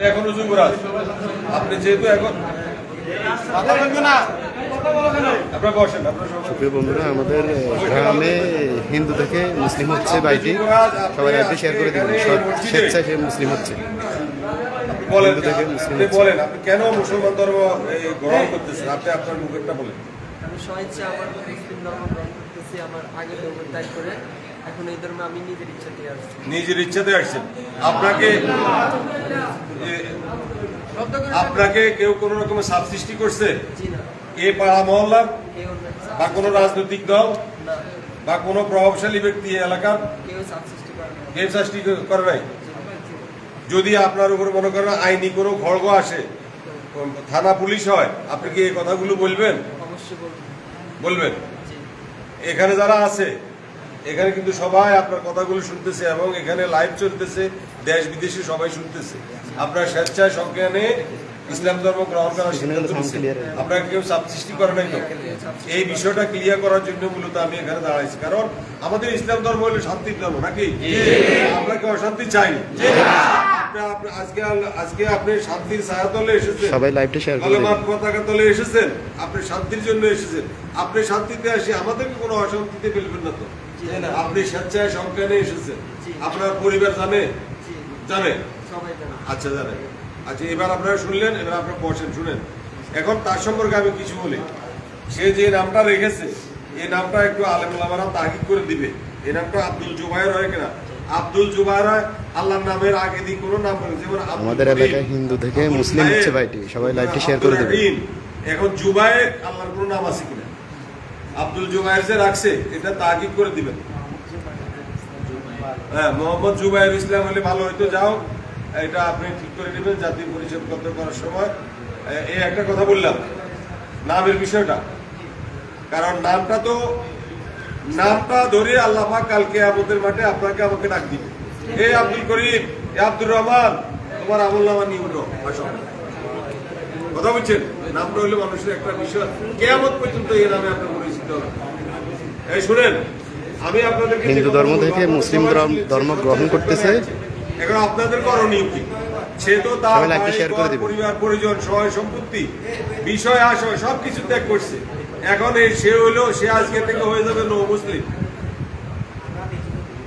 এখন যুবরাজ আপনি যেহেতু এখন আপনার বসেন আপনার সবাই প্রিয় বন্ধুরা আমাদের গ্রামে হিন্দু থেকে মুসলিম হচ্ছে বাইটি সবাই শেয়ার করে দিবেন। স্বেচ্ছায় সে মুসলিম হচ্ছে। বলেন থেকে মুসলিম বলেন আপনি কেন মুসলমান ধর্ম এই গ্রহণ করতেছেন? আপনি আপনার মুখেরটা বলেন। আমি আমার মুসলিম ধর্ম গ্রহণ করতেছি আমার আগের ধর্ম ত্যাগ করে এখন এই ধর্মে আমি নিজের ইচ্ছাতে আসছি। নিজের ইচ্ছাতে আসছেন। আপনাকে আপনাকে কেউ কোন রকমের সাব সৃষ্টি করছে? এ পাড়া মহল্লার? বা কোনো রাজনৈতিক দল? বা কোনো প্রভাবশালী ব্যক্তি এলাকার? কেউ সৃষ্টি করে নাই। যদি আপনার উপর মনে করেন আইনি কোনো খড়গ আসে থানা পুলিশ হয় আপনি কি এই কথাগুলো বলবেন? বলবেন? এখানে যারা আছে এখানে কিন্তু সবাই আপনার কথাগুলো শুনতেছে এবং এখানে লাইভ চলতেছে দেশ বিদেশে সবাই শুনতেছে। আপনার স্বেচ্ছায় সংজ্ঞানে ইসলাম ধর্ম গ্রহণ করার সিদ্ধান্ত আপনাকে কেউ সাব সৃষ্টি করে নাই তো? এই বিষয়টা ক্লিয়ার করার জন্য মূলত আমি এখানে দাঁড়াইছি। কারণ আমাদের ইসলাম ধর্ম হলো শান্তির ধর্ম নাকি? আমরা কি অশান্তি চাই। আপনি- আপনি- আজকে আজকে আপনি শান্তির ছায়াতলে এসেছেন। সবাই লাইভটি শেয়ার করে পতাকা তলে এসেছেন। আপনি শান্তির জন্য এসেছেন। আপনি শান্তিতে আসি আমাদেরকে কোনো অশান্তিতে ফেলবেন না তো? আপনি স্বেচ্ছায় সংজ্ঞানে এসেছেন। আপনার পরিবার জানে? জানে? আচ্ছা জানে। আচ্ছা এবার আপনারা শুনলেন এবার আপনারা বসেন শুনেন। এখন তার সম্পর্কে আমি কিছু বলি। সে যে নামটা রেখেছে এই নামটা একটু আলেমুলামারা তাহিদ করে দিবে। এই নামটা আব্দুল জুবাইর হয় কিনা? আব্দুল জুবাইর হয় আল্লাহর নামের আগে দিয়ে কোনো নাম যেমন আমাদের এলাকায় হিন্দু থেকে মুসলিম হচ্ছে বাইটি সবাই লাইভটি শেয়ার করে রহিম। এখন জুবাইর আল্লাহর কোনো নাম আছে কিনা? আব্দুল জুবাইর যে রাখছে, এটা তাকিদ করে দিবেন। হ্যাঁ মোহাম্মদ জুবাইর ইসলাম হলে ভালো হয়তো যাও এটা আপনি ঠিক করে নেবেন, জাতীয় পরিচয় পত্র করার সময়। এই একটা কথা বললাম, নামের বিষয়টা। কারণ নামটা তো, নামটা ধরে আল্লাহ কালকে আমাদের মাঠে আপনাকে আমাকে ডাক দিবে। এই আব্দুল করিম, এ আব্দুর রহমান, তোমার আমল নামা নিয়ে কথা বলছেন? নামটা হলো মানুষের একটা বিষয়। কেয়ামত পর্যন্ত এই নামে আপনার এই শুনেন আমি আপনাদেরকে যে হিন্দু ধর্ম থেকে মুসলিম ধর্ম- গ্রহণ করতেছে। এখন আপনাদের করণীয় কি? সে তো তার। পরিবার পরিজন সহায় সম্পত্তি বিষয় আশয় সবকিছু ত্যাগ করছে। এখন এই সে হলো সে আজকে থেকে হয়ে যাবে নৌ মুসলিম।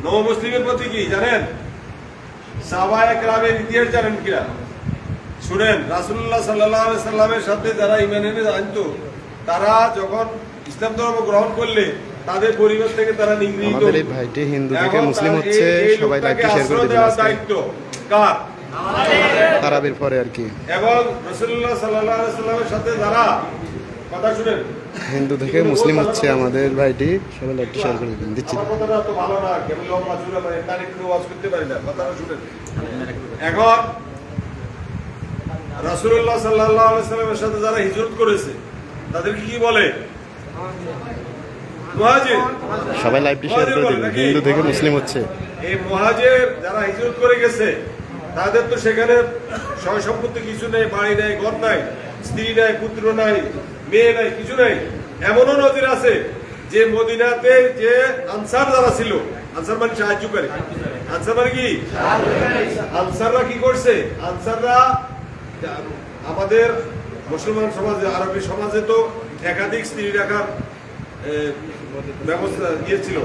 নৌ মুসলিমের প্রতি কি জানেন? সাবায় গ্রামের ইতিহাস জানেন কিনা? শুনেন রাসুল্লাহ সাল্লাহ সাল্লামের সাথে যারা ইমান এনে আনতো তারা যখন ইসলাম ধর্ম গ্রহণ করলে তাদের পরিবার থেকে তারা নিগৃহীত আমাদের এই ভাইটি হিন্দু থেকে মুসলিম তার হচ্ছে সবাই শেয়ার করে দিবেন দায়িত্ব কার? তারাবির পরে আর কি। এবং রসুল্লাহ সাল্লাহ সাল্লামের সাথে যারা কথা শুনেন। হিন্দু থেকে মুসলিম হচ্ছে আমাদের ভাইটি সবাই লাইভটি শেয়ার করে দিবেন দিচ্ছি। কথাটা তো ভালো না কেবল লম্বা চূড়া মানে তারিখ করে ওয়াজ করতে পারি না কথাটা শুনেন। এখন রাসূলুল্লাহ সাল্লাল্লাহু আলাইহি সাল্লামের সাথে যারা হিজরত করেছে তাদেরকে কি বলে? সবাই লাইভটি শেয়ার করে দিবেন হিন্দু থেকে মুসলিম হচ্ছে। এই মহাজের যারা হিজরত করে গেছে তাদের তো সেখানে সয় সম্পত্তি কিছু নেই বাড়ি নাই ঘর নাই স্ত্রী নাই পুত্র নাই মেয়ে নাই কিছু নাই। এমনও নজির আছে যে মদিনাতে যে আনসার যারা ছিল আনসার মানে সাহায্য করে। আনসার মানে কি? আনসাররা কি করছে? আনসাররা আমাদের মুসলমান সমাজে আরবি সমাজে তো একাধিক স্ত্রী রাখার ব্যবস্থা দিয়েছিল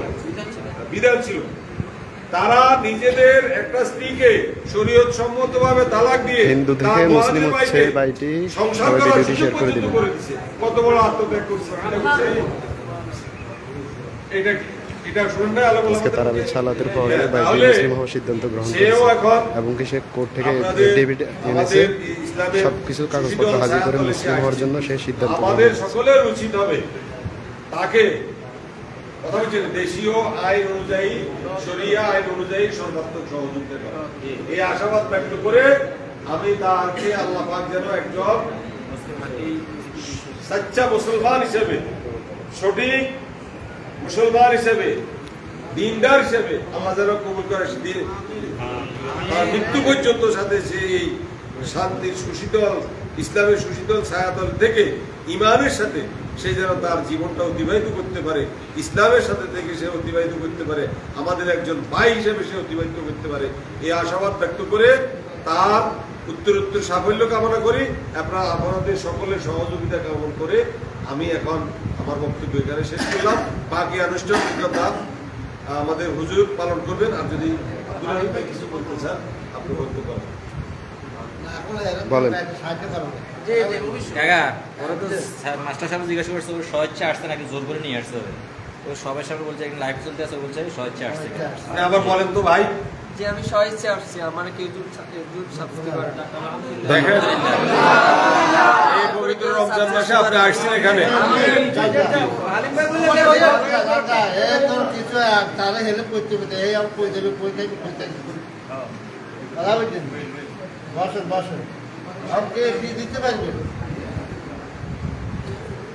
বিধান ছিল। তারা নিজেদের একটা স্ত্রীকে শরীয়ত সম্মত ভাবে তালাক দিয়ে হিন্দু থেকে মুসলিম হচ্ছে বাইটি সংসার সবাই করার ভিডিওটি সুযোগ শেয়ার করে দিবেন। কত বড় আত্মত্যাগ করছে? এটা হচ্ছে আজকে সালাতের পরে বাইটি মুসলিম হওয়ার সিদ্ধান্ত গ্রহণ করেছে। এবং কি সে কোর্ট থেকে ডেবিট এনেছে। ইসলামের সবকিছু কাগজপত্র হাজির করে মুসলিম হওয়ার জন্য সে সিদ্ধান্ত আমাদের সকলের উচিত হবে। তাকে কথা বলছেন দেশীয় আইন অনুযায়ী শরিয়া আইন অনুযায়ী সর্বাত্মক সহযোগিতা করা। এই আশাবাদ ব্যক্ত করে আমি তাকে আল্লাহ পাক যেন একজন সাচ্চা মুসলমান হিসেবে সঠিক মুসলমান হিসেবে, দিনদার হিসেবে যেন কবুল করে দিন মৃত্যু পর্যন্ত সাথে সে এই শান্তির সুশীতল, ইসলামের সুশীতল ছায়াতল থেকে ইমানের সাথে সে যেন তার জীবনটা অতিবাহিত করতে পারে, ইসলামের সাথে থেকে সে অতিবাহিত করতে পারে, আমাদের একজন ভাই হিসেবে সে অতিবাহিত করতে পারে। এই আশাবাদ ব্যক্ত করে তার উত্তরোত্তর সাফল্য কামনা করি। আপনারা আপনাদের সকলের সহযোগিতা কামনা করে আমি এখন আমার বক্তব্য এখানে শেষ করলাম। বাকি আনুষ্ঠানিকতা আমাদের হুজুর পালন করবেন। আর যদি কিছু বলতে চান আপনি বলতে পারেন। বলেন। কাকা ওরা তো মাস্টার সাহেব জিজ্ঞাসা করছে ওর স্বেচ্ছা আসছে নাকি জোর করে নিয়ে আসতে হবে তো সবাই সামনে বলছে এখন লাইভ চলতে আছে বলছে স্বেচ্ছা আসছে আপনি আবার বলেন তো ভাই। যে আমি আসছি। আমার করে রমজান মাসে আপনি আসছেন এখানে? বসেন বসেন দিতে পারবেন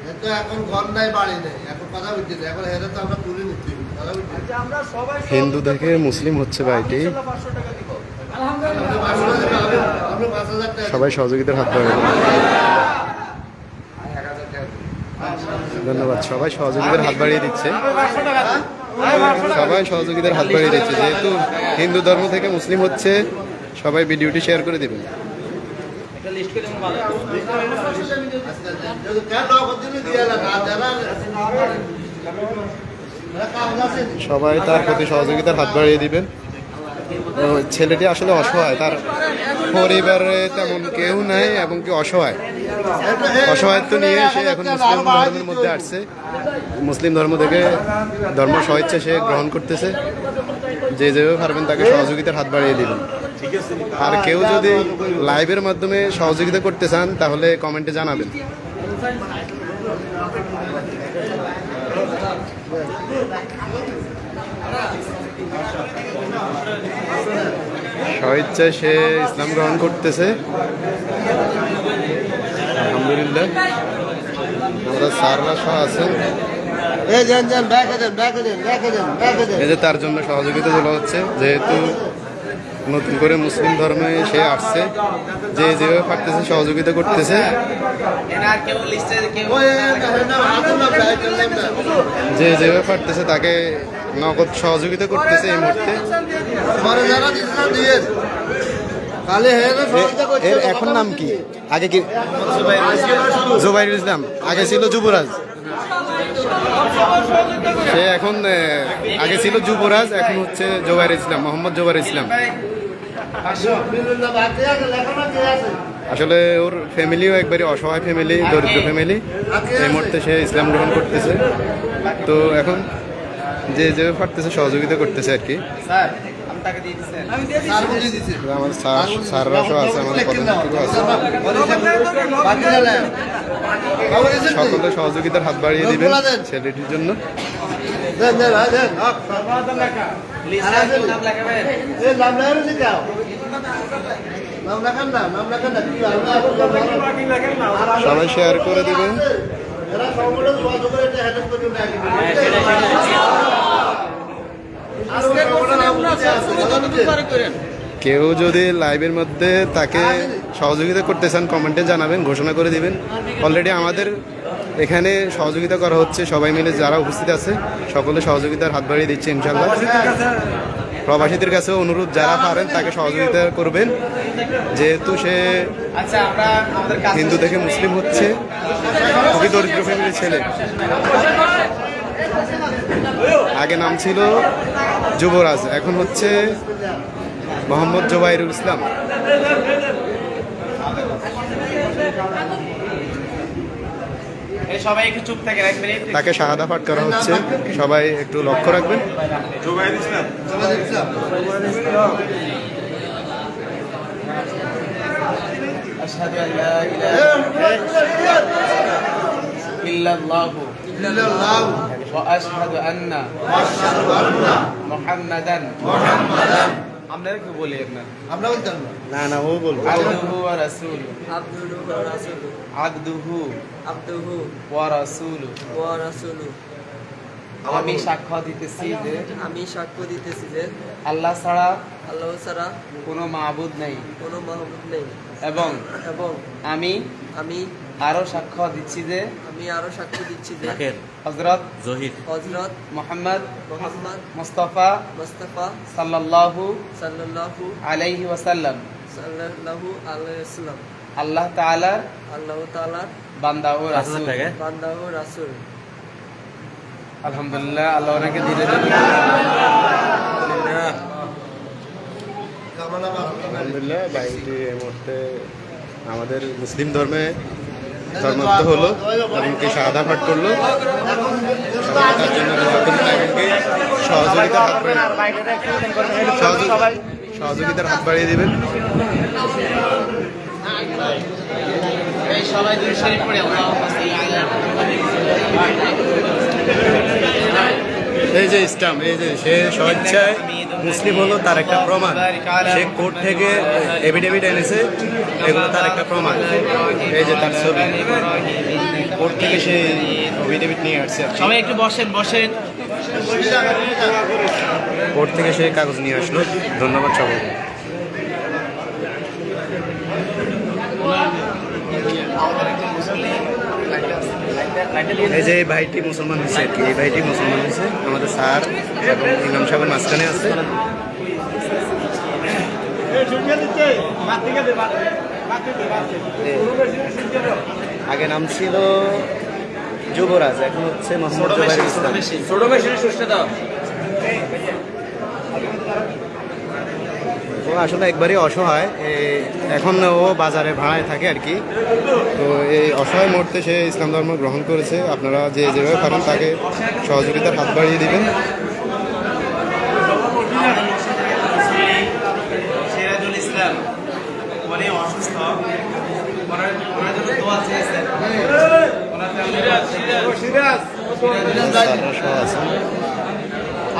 এ তো এখন ঘর নাই বাড়ি নেই এখন কথা এখন হেরে তো আমরা তুলে নিচ্ছি হিন্দু থেকে মুসলিম হচ্ছে ভাইটি। সবাই সহযোগিতার হাত দিবেন। ধন্যবাদ। সবাই সহযোগিতার হাত বাড়িয়ে দিচ্ছে। সবাই সহযোগিতার হাত বাড়িয়ে দিচ্ছে। যেহেতু হিন্দু ধর্ম থেকে মুসলিম হচ্ছে, সবাই ভিডিওটি শেয়ার করে দিবেন। সবাই তার প্রতি সহযোগিতার হাত বাড়িয়ে দিবেন। ছেলেটি আসলে অসহায়। তার পরিবারে তেমন কেউ নাই এবং কি অসহায়। অসহায়ত্ব নিয়ে সে এখন মুসলিম ধর্মের মধ্যে আসছে। মুসলিম ধর্ম থেকে ধর্ম স্বেচ্ছা সে গ্রহণ করতেছে। যে যেভাবে পারবেন তাকে সহযোগিতার হাত বাড়িয়ে দিবেন। আর কেউ যদি লাইভের মাধ্যমে সহযোগিতা করতে চান তাহলে কমেন্টে জানাবেন। স্বেচ্ছায় সে ইসলাম গ্রহণ করতেছে। আলহামদুলিল্লাহ। আমরা স্যাররা সহ আছেন। এই যে তার জন্য সহযোগিতা তোলা হচ্ছে যেহেতু নতুন করে মুসলিম ধর্মে সে আসছে যে যেভাবে পারতেছে সহযোগিতা করতেছে। যে যেভাবে পারতেছে তাকে নগদ সহযোগিতা করতেছে এই মুহূর্তে। এর এখন নাম কি? আগে কি জুবাইরুল ইসলাম। আগে ছিল যুবরাজ। সে এখন আগে ছিল যুবরাজ এখন হচ্ছে জোবাইর ইসলাম মোহাম্মদ জোবাইর ইসলাম। আসলে ওর ফ্যামিলিও একবারে অসহায় ফ্যামিলি দরিদ্র ফ্যামিলি এই মুহূর্তে সে ইসলাম গ্রহণ করতেছে। তো এখন যে যেভাবে পারতেছে সহযোগিতা করতেছে আর কি। স্যার বুঝিয়ে দিচ্ছে। আমার স্যার স্যাররা সহ আছে আমাদের পদাধিকারীও আছে। বাকি গেলে খবর এসেছে সকলে সহযোগিতার হাত বাড়িয়ে দিবেন ছেলেটির জন্য। সবাই শেয়ার করে দিবেন এরা সংগঠন সহযোগ করে এটা হেল্প করবে না আজকে সংগঠন আছে কেউ যদি লাইভের মধ্যে তাকে সহযোগিতা করতে চান কমেন্টে জানাবেন ঘোষণা করে দিবেন। অলরেডি আমাদের এখানে সহযোগিতা করা হচ্ছে সবাই মিলে যারা উপস্থিত আছে সকলে সহযোগিতার হাত বাড়িয়ে দিচ্ছে ইনশাল্লাহ প্রবাসীদের কাছে অনুরোধ যারা পারেন তাকে সহযোগিতা করবেন। যেহেতু সে হিন্দু থেকে মুসলিম হচ্ছে খুবই দরিদ্র ফ্যামিলির ছেলে। আগে নাম ছিল যুবরাজ এখন হচ্ছে মোহাম্মদ জোবাইরুল ইসলাম। সবাই একটু চুপ থাকে এক মিনিট। তাকে শাহাদা পাঠ করা হচ্ছে। সবাই একটু লক্ষ্য রাখবেন। أشهد أن لا إله إلا الله وأشهد أن محمدا আমরা কি বলি আপনার আমরা বলতাম না না না ও বলবো আবদুহু ওয়া রাসূলু আব্দুহু ওয়া রাসূলু আবদুহু আব্দুহু ওয়া রাসূলু ওয়া রাসূলু আমি সাক্ষ্য দিতেছি যে আমি সাক্ষ্য দিতেছি যে আল্লাহ ছাড়া আল্লাহ ছাড়া কোনো মাবুদ নেই কোনো মাহবুব নেই এবং এবং আমি আমি আরও সাক্ষ্য দিচ্ছি যে আমি আরও সাক্ষ্য দিচ্ছি যে হজরত হজরত মোহাম্মদ মোহাম্মদ মুস্তফা মুস্তাফা সাল্লাল্লাহু সাল্লাল্লাহু আলাইহি ওয়াসাল্লাম। সাল্লাল্লাহু আলাইহি সাল্লাম আল্লাহ তাআলার আল্লাহ তাআলার বান্দা ও রাসূল। বান্দা ও রাসূল। আলহামদুলিল্লাহ আল্লাহ ওনাকে আলহামদুলিল্লাহ। ভাইটি এই মুহূর্তে আমাদের মুসলিম ধর্মে ধর্মান্ত হলো এমনকি সাদা পাঠ করল। তার জন্য সহযোগিতা সহযোগিতার হাত বাড়িয়ে দেবেন। সবাই দুই এই যে ইসলাম এই যে সে স্বেচ্ছায় মুসলিম হলো তার একটা প্রমাণ। সে কোর্ট থেকে এভিডেভিট এনেছে এগুলো তার একটা প্রমাণ। এই যে তার ছবি। কোর্ট থেকে সে এভিডেভিট নিয়ে আসছে সবাই একটু বসেন বসেন। কোর্ট থেকে সে কাগজ নিয়ে আসলো। ধন্যবাদ সবাইকে। এই যে এই ভাইটি মুসলমান হয়েছে আর কি, এই ভাইটি মুসলমান হয়েছে। আমাদের স্যার এবং ইমাম সাহেবের মাঝখানে আছে। আগে নাম ছিল যুবরাজ, এখন হচ্ছে মোহাম্মদ ইসলাম। ছোট সুস্থ দাও। ও আসলে একবারই অসহায়। এখন ও বাজারে ভাড়ায় থাকে আর কি। তো এই অসহায় মুহূর্তে সে ইসলাম ধর্ম গ্রহণ করেছে। আপনারা যে যেভাবে পারেন তাকে সহযোগিতার হাত বাড়িয়ে দিবেন।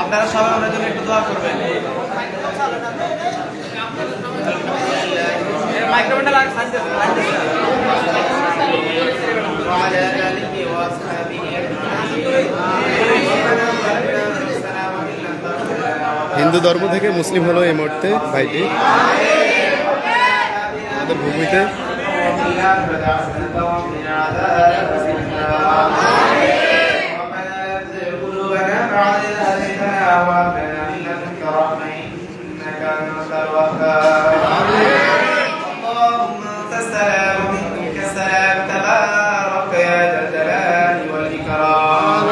আপনারা সবাই ওনার জন্য একটু দোয়া করবেন। হিন্দু ধর্ম থেকে মুসলিম হলো এই মুহূর্তে ভাইটি। আমাদের ভূমিতে। اللهم انت السلام ومنك السلام تبارك يا ذا الجلال والاكرام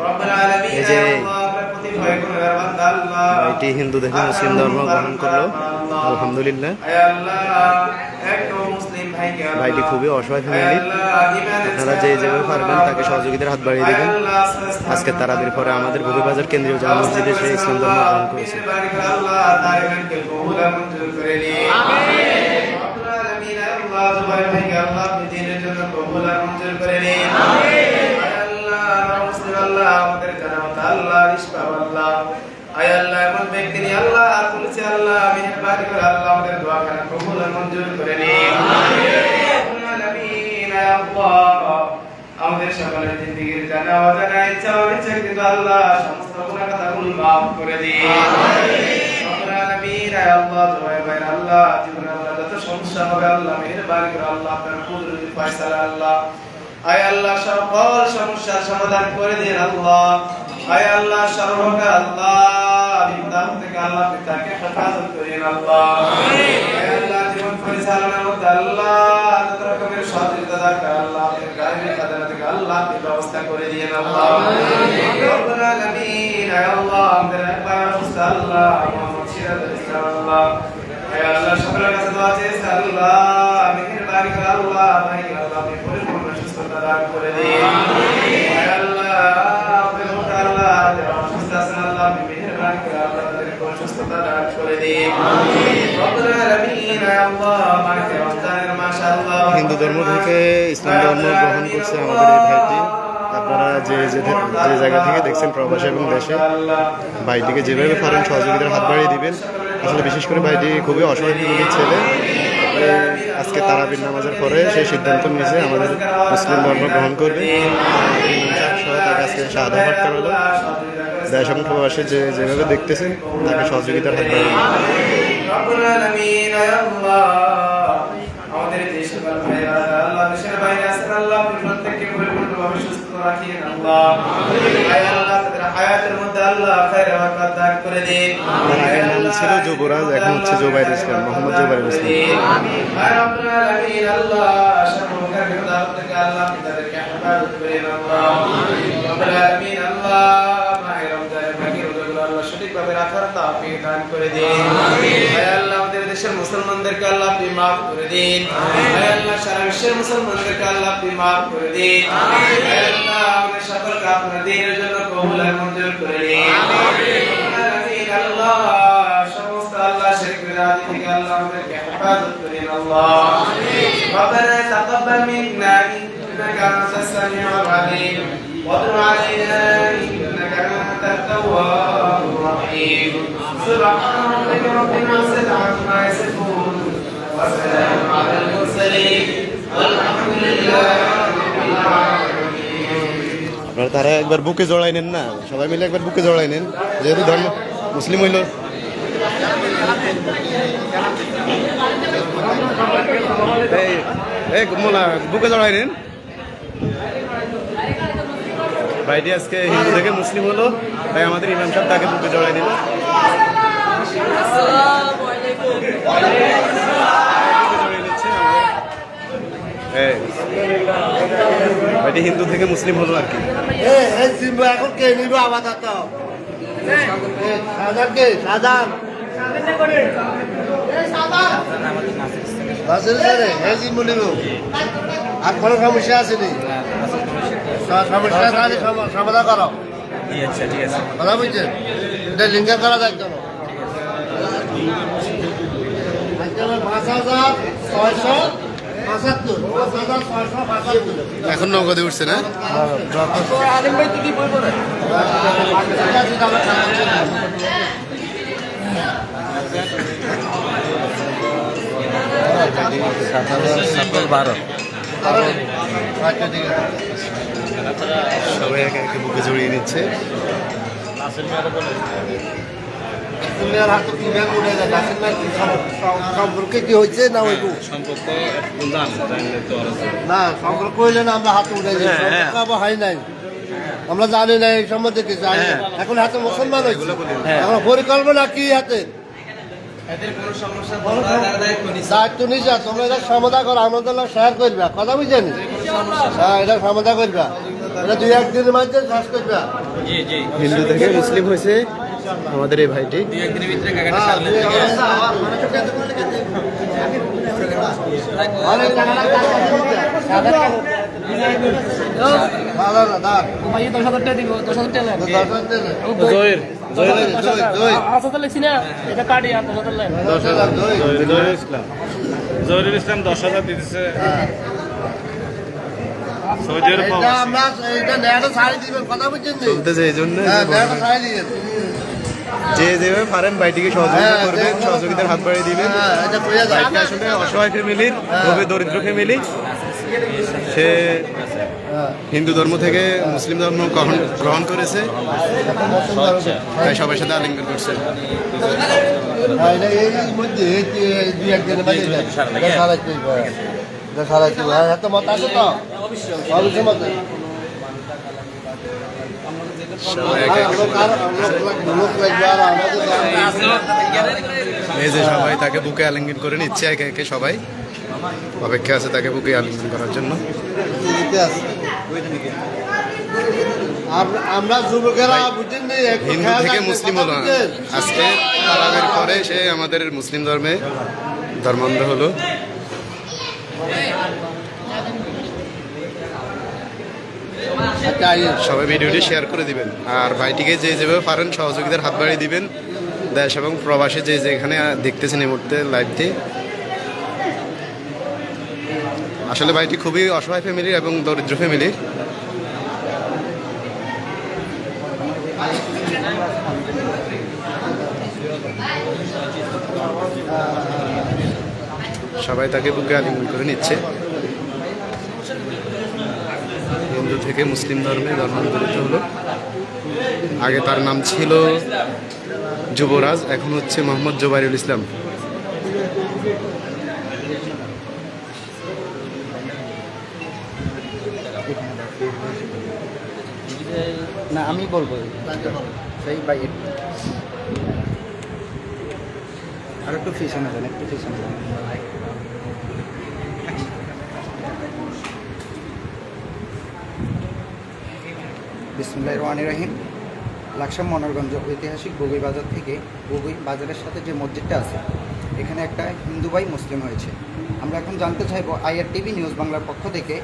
رب العالمين এই যে يا الله প্রতি ভয় করে বান্দা আল্লাহ ভাইটি হিন্দু থেকে মুসলিম ধর্ম গ্রহণ করলো আলহামদুলিল্লাহ ভাইটি খুবই অসহায় ফ্যামিলি আপনারা যে যেভাবে পারবেন তাকে সহযোগিতার হাত বাড়িয়ে দেবেন আজকে তারাদের পরে আমাদের ভবিবাজার কেন্দ্রীয় জামা মসজিদে সে ইসলাম ধর্ম গ্রহণ করেছে আমাদের জানামত আল্লাহ ইসলাম আল্লাহ এমন ব্যক্তি আল্লাহ মেহরবানি করে আল্লাহ আমাদের দোয়াখানা কবুল মঞ্জুর করে আল্লাহ আমাদের সকলের জিন্দিগির জানা অজানা ইচ্ছা অনিচ্ছা কিন্তু আল্লাহ সমস্ত কথাগুলো মাফ করে দিন। আল্লাহ জয় ভাই আল্লাহ জীবনে আল্লাহ, যত সমস্যা হবে আল্লাহ, মেহরবানি করে আল্লাহ, আপনার কুদরতি ফয়সালা আল্লাহ। আয় আল্লাহ, সকল সমস্যার সমাধান করে দিন আল্লাহ। আয় আল্লাহ সর্বকা আল্লাহ বিপদ থেকে আল্লাহ পিতাকে হেফাজত করেন আল্লাহ। আল্লাহ, জীবন পরিচালনার মধ্যে আল্লাহ, যত রকমের সহযোগিতা দরকার, আল্লাহ গাড়ি খাদানা থেকে আল্লাহ ব্যবস্থা করে দিন আল্লাহ। আল্লাহ আমাদের একবার অসুস্থ আল্লাহ মোহাম্মদ সিরাজুল ইসলাম আল্লাহ। আয় আল্লাহ সকলের কাছে দোয়া চেয়েছে আল্লাহ মেহেরবানি করে আল্লাহ ভাইকে আল্লাহ আপনি পরিপূর্ণ সুস্থতা দান করে দিন। আয় আল্লাহ আপনি আল্লাহ যারা অসুস্থ আছেন আল্লাহ আপনি মেহেরবানি করে আল্লাহ তাদেরকে সুস্থতা দান করে দিন। রব্বুল আলামিন আল্লাহ মাকে রমজানের মাস আল্লাহ হিন্দু ধর্ম থেকে ইসলাম ধর্ম গ্রহণ করছে আমাদের এই ভাইটি। আপনারা যে যে জায়গা থেকে দেখছেন প্রবাসী এবং দেশে, ভাইটিকে যেভাবে পারেন সহযোগিতার হাত বাড়িয়ে দিবেন, আসলে বিশেষ করে ভাইটি খুবই অসহায় ছেলে। আজকে তারাবির নামাজের পরে সেই সিদ্ধান্ত নিয়েছে আমাদের মুসলিম ধর্ম গ্রহণ করবে। পাঠ করালো। দেশ এবং প্রবাসী যে যেভাবে দেখতেছেন তাকে সহযোগিতার হাত বাড়িয়ে দিবেন। রব্বুল আলামিন আয় আল্লাহ আমাদের যে সকল ভাইরা আল্লাহ দেশের বাইরে আছেন আল্লাহ আপনি প্রত্যেককে রাখিয়েন আল্লাহ। আল্লাহ তাদের হায়াতের মধ্যে আল্লাহ খায়র বরকত দান করে দিন। তার ছিল যুবরাজ এখন হচ্ছে জোবাইর ইসলাম মোহাম্মদ জোবাইর ইসলাম। আর আপনার আমিন আল্লাহ সর্বকার বিপদ থেকে আল্লাহ তাদেরকে হেফাজত করেন আল্লাহ। রব্বুল আলামিন আল্লাহ মাহে রমজানের বাকি রোজাগুলো আল্লাহ সঠিকভাবে রাখার তাওফিক দান করে দিন। হে আল্লাহ দেশের মুসলমানদেরকে আল্লাহ আপনি মাফ করে দিন হে আল্লাহ সারা বিশ্বের মুসলমানদেরকে আল্লাহ আপনি মাফ করে দিন হে আল্লাহ আমাদের সকলকে আপনার দিনের জন্য কবুল আর মঞ্জুর করে দিন রব্বুল আলামিন আল্লাহ সমস্ত আল্লাহ শেখ বিরাদি থেকে আল্লাহ আমাদেরকে হেফাজত করেন আল্লাহ ربنا تقبل منا انك انت السميع العليم وتب علينا انك انت التواب الرحيم سبحان ربك رب العزه عما يصفون وسلام على المرسلين والحمد لله رب العالمين আপনারা তারা একবার বুকে জড়াই নেন না সবাই মিলে একবার বুকে জড়াই নেন যেহেতু ধর্ম মুসলিম হইল এই এই মোলা বুকে জড়াই নেন ভাইটি আজকে হিন্দু থেকে মুসলিম হলো, তাই আমাদের ইমাম সাহেব তাকে বুকে জড়াই দিল। ভাইটি হিন্দু থেকে মুসলিম হলো আর কি। এখন কে আপাতত সাজান কে? আর কোনো সমস্যা আছে নি? স- সমস্যা তাহলে সম- সমাধান করো। আচ্ছা ঠিক আছে। কথা বুঝছেন? এটা করা যায় কেন এখন নগদে উঠছে না? বলব বারো আচ্ছা ঠিক আছে। সবাই একে একে বুকে জড়িয়ে নিচ্ছে। কি কি সম্পর্কে কি হয়েছে না সম্পর্ক না সম্পর্ক হইলে না আমরা হাতে উঠে যাই। সম্পর্ক হয় নাই। আমরা জানি না এই সম্বন্ধে কিছু। জানি। এখন হাতে মুসলমান হয়েছে। আমরা পরিকল্পনা কি হাতে? এদের কোনো সমস্যা তোমরা তার দায়িত্ব নিছা। তোমরা সমাধান করো আমাদের শেয়ার করবে। কথা বুঝছেন হ্যাঁ এটা সমাধান করবা এটা দুই একদিনের মধ্যে শেষ করবা জি জি হিন্দু থেকে মুসলিম হয়েছে আমাদের এই ভাইটি হ্যাঁ, সারলে দুই একদিনের অনেক টাকা লাগে, টাকা দিতে। না, না, না, না। দশ হাজার দেন। দশ জয়, জয়। দশ হাজার, জয়। জহিরুল ইসলাম দশ হাজার দিতেছে চলতেছে এই জন্য হ্যাঁ যে যেভাবে পারেন ভাইটিকে সহযোগিতা হ্যাঁ, করবেন সহযোগিতার হাত বাড়িয়ে দিবেন। হ্যাঁ ভাইটি আসলে অসহায় ফ্যামিলির খুবই দরিদ্র ফ্যামিলি। সে হিন্দু ধর্ম থেকে মুসলিম ধর্ম গ্রহণ গ্রহণ করেছে। তাই সবার সাথে আলিঙ্গন করছে। মত আছে তো? এই যে সবাই তাকে বুকে আলিঙ্গন করে নিচ্ছে একে একে সবাই। অপেক্ষা আছে তাকে বুকে আলিঙ্গন করার জন্য। আমরা যুবকেরা বুঝছেন নি, হিন্দু থেকে মুসলিম হলো আজকে তারাবের পরে সে আমাদের মুসলিম ধর্মে ধর্মান্ধ হলো আচ্ছা, আইয়েন। সবাই ভিডিওটি শেয়ার করে দিবেন। আর ভাইটিকে যে যেভাবে পারেন সহযোগিতার হাত বাড়িয়ে দিবেন। দেশ এবং প্রবাসে যে যেখানে দেখতেছেন এই মুহূর্তে লাইভটি আসলে ভাইটি খুবই অসহায় ফ্যামিলির এবং দরিদ্র ফ্যামিলির সবাই তাকে বুকে আলিঙ্গন করে নিচ্ছে। হিন্দু থেকে মুসলিম ধর্মে ধর্মান্তরিত হলো। আগে তার নাম ছিল যুবরাজ, এখন হচ্ছে মোহাম্মদ জোবাইরুল ইসলাম। না, আমি বলব। সেই বাই আর একটু ফিশন একটু ফিশন বিসমুল্লাহ রহমান রাহিম। লাকসাম মনোরগঞ্জ ঐতিহাসিক বগুই বাজার থেকে বগুই বাজারের সাথে যে মসজিদটা আছে এখানে একটা হিন্দু ভাই মুসলিম হয়েছে। আমরা এখন জানতে চাইব আইআর টিভি নিউজ বাংলার পক্ষ থেকে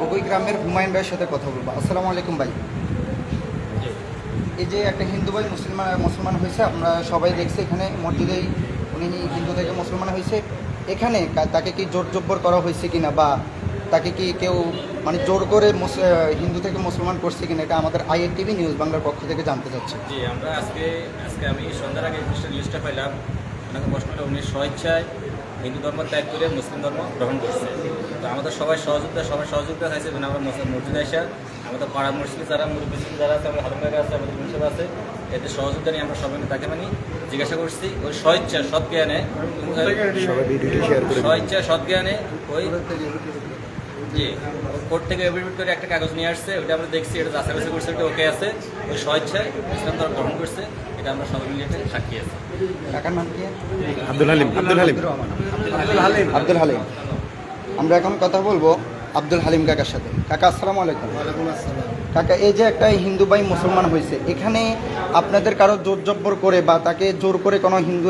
বগুই গ্রামের হুমায়ুন ভাইয়ের সাথে কথা বলব। আসসালামু আলাইকুম ভাই। এই যে একটা হিন্দু ভাই মুসলমান মুসলমান হয়েছে আমরা সবাই দেখছি এখানে মসজিদেই উনি হিন্দু থেকে মুসলমান হয়েছে। এখানে তাকে কি জোর জব্বর করা হয়েছে কিনা বা তাকে কি কেউ মানে জোর করে হিন্দু থেকে মুসলমান করছে কিনা এটা আমাদের আইএর টিভি নিউজ বাংলার পক্ষ থেকে জানতে চাচ্ছি। জি আমরা আজকে আজকে আমি সন্ধ্যার আগে জিনিসটা লিস্টটা পাইলাম। ওনাকে প্রশ্নটা উনি স্বেচ্ছায় হিন্দু ধর্ম ত্যাগ করে মুসলিম ধর্ম গ্রহণ করছে। তো আমাদের সবাই সহযোগিতা সবাই সহযোগিতা চাইছে মানে আমরা মসজিদ মসজিদ আসা আমাদের পাড়া মসজিদ যারা মুরব্বী যারা আছে আমাদের হারুন আছে আমাদের হিসাব আছে এদের সহযোগিতা নিয়ে আমরা সবাই মিলে তাকে মানে জিজ্ঞাসা করছি। ওই স্বেচ্ছা সৎ জ্ঞানে সবাই ভিডিওটি শেয়ার করে দিন। স্বেচ্ছা সৎ জ্ঞানে ওই জি। কোর্ট থেকে এফিডেভিট করে একটা কাগজ নিয়ে আসছে ওটা আমরা দেখছি এটা যাচাই বাছাই করছে ওটা ওকে আছে। ওই স্বেচ্ছায় ইসলাম ধর্ম গ্রহণ করছে এটা আমরা সবাই মিলে সাক্ষী আছে। কাকার নাম কি? আব্দুল হালিম আব্দুল হালিম। আব্দুল হালিম। আব্দুল হালিম। আমরা এখন কথা বলব আব্দুল হালিম কাকার সাথে। কাকা আসসালামু আলাইকুম। কাকা এই যে একটা হিন্দু ভাই মুসলমান হয়েছে এখানে আপনাদের কারও জোর জব্বর করে বা তাকে জোর করে কোনো হিন্দু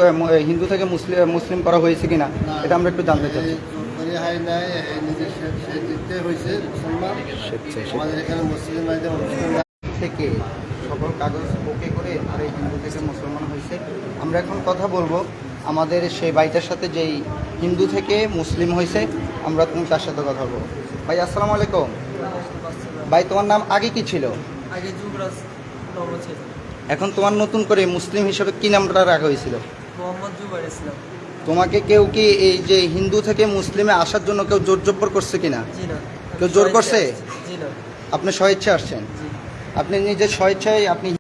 হিন্দু থেকে মুসলিম মুসলিম করা হয়েছে কিনা এটা আমরা একটু জানতে চাচ্ছি। করে নিজের সে- সে দিতে হয়েছে মুসলমান। আমাদের এখানে মুসলিম ভাইদের অনুষ্ঠান থেকে সকল কাগজ ওকে করে এরপরে হিন্দু থেকে মুসলমান হয়েছে। আমরা এখন কথা বলব আমাদের সেই ভাইটার সাথে যেই হিন্দু থেকে মুসলিম হয়েছে আমরা তুমি তার সাথে কথা বলব। ভাই আসসালামু আলাইকুম। ভাই তোমার নাম আগে কি ছিল? আগে যুবরাজ এখন তোমার নতুন করে মুসলিম হিসেবে কি নামটা রাখা হয়েছিল? মোহাম্মদ জুবাইর ইসলাম তোমাকে কেউ কি এই যে হিন্দু থেকে মুসলিমে আসার জন্য কেউ জোর জব্বর করছে কিনা? না কেউ জোর করছে? আপনি স্বেচ্ছায় আসছেন। আপনি নিজের স্বেচ্ছায় আপনি